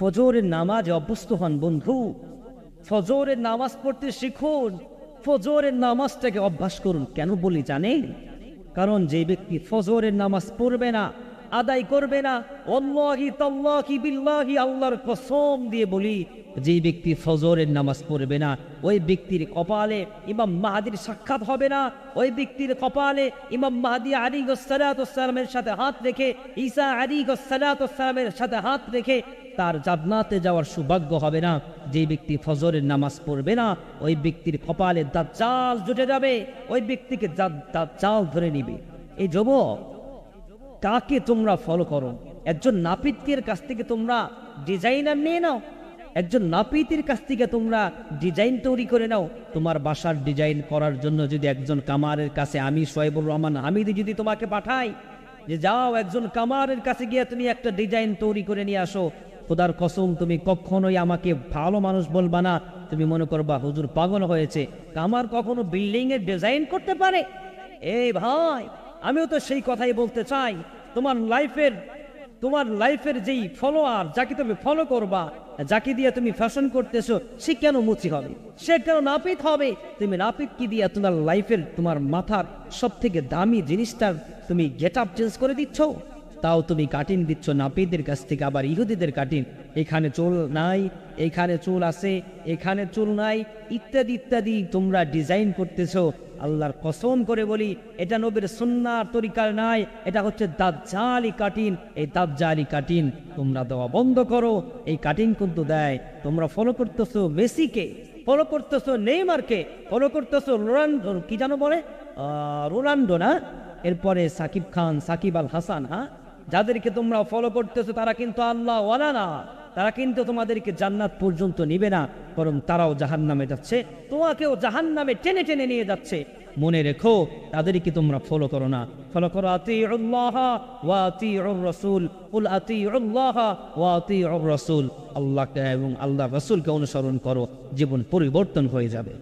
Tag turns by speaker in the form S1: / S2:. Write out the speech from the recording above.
S1: ফজরের নামাজ অভ্যস্ত হন বন্ধু। ফজরের নামাজ পড়তে শিখুন। ফজরের নামাজটাকে অভ্যাস করুন। কেন বলি জানেন? কারণ যে ব্যক্তি ফজরের নামাজ পড়বে না আদায় করবে না। আল্লাহর কসম দিয়ে বলি, যে ব্যক্তি ফজরের নামাজ পড়বে না, ওই ব্যক্তির কপালে ইমাম মাহাদির সাক্ষাৎ হবে না। ওই ব্যক্তির কপালে ইমাম মাহাদি আলী সালামের সাথে হাত রেখে, ঈসা আলী সালামের সাথে হাত রেখে তার জান্নাতে যাওয়ার সৌভাগ্য হবে না। যে ব্যক্তি ফজরের নামাজ পড়বে না, ওই ব্যক্তির কপালে দাজ্জাল জুটে যাবে, ওই ব্যক্তিকে দাজ্জাল ধরে নিবে। এই যুবক কাকে তোমরা ফলো করো। একজন নাপিতের কাছ থেকে তোমরা ডিজাইনার নিয়ে নাও। একজন নাপিতের কাছ থেকে তোমরা ডিজাইন তৈরি করে নাও। তোমার বাসার ডিজাইন করার জন্য যদি একজন কামারের কাছে আমি সোয়েবুর রহমান হামিদি যদি তোমাকে পাঠাই, যে যাও একজন কামারের কাছে গিয়ে তুমি একটা ডিজাইন তৈরি করে নিয়ে আসো। খোদার কসম, তুমি কখনোই আমাকে ভালো মানুষ বলবা না। তুমি মনে করবা, হুজুর পাগল হয়েছে। কামার কখনো বিল্ডিং এর ডিজাইন করতে পারে? এই ভাই আমিও তো সেই কথাই বলতে চাই। তোমার লাইফের তোমার লাইফের যেই ফলোয়ার, যাকে তুমি ফলো করবা, যাকে দিয়ে তুমি ফ্যাশন করতেছো, সে কেন মুচি হবে? সে কেন নাপিত হবে? তুমি নাপিত কি দিয়ে তোমার লাইফের, তোমার মাথার সব থেকে দামি জিনিসটার তুমি গেট আপ চেঞ্জ করে দিচ্ছ? তাও তুমি কাটিং দিচ্ছ নাপিদের কাছ থেকে, আবার ইহুদিদের কাটিং এখানে চুল নাই, এখানে চুল আছে, এখানে চুল নাই, ইত্যাদি ইত্যাদি তোমরা ডিজাইন করতেছো। আল্লাহর কসম করে বলি, এটা নবীর সুন্নার তরিকার নাই, এটা হচ্ছে দাজ্জালি কাটিন। এই দাজ্জালি কাটিন তোমরা দেওয়া বন্ধ করো, এই কাটিং কিন্তু দেয়। তোমরা ফলো করতেছো মেসিকে ফলো করতেছো নেইমারকে ফলো করতেছো রোনাল্ডো কি জানো বলে? রোনাল্ডো না? এরপরে সাকিব খান, সাকিব আল হাসান হ্যাঁ? যাদেরকে তোমরা ফলো করতেছো, তারা কিন্তু আল্লাহ ওয়ালা না। তারা কিন্তু তোমাদেরকে জান্নাত পর্যন্ত নিবে না, বরং তারাও জাহান নামে যাচ্ছে। তোমাকেও জাহান নামে টেনে টেনে নিয়ে যাচ্ছে। মনে রেখো, তাদেরকে তোমরা ফলো করো না। ফলো করো আতি ওয়া আতি রসুল উল আতি ওয়া আতি রসুল আল্লাহকে এবং আল্লাহ রসুলকে অনুসরণ করো, জীবন পরিবর্তন হয়ে যাবে।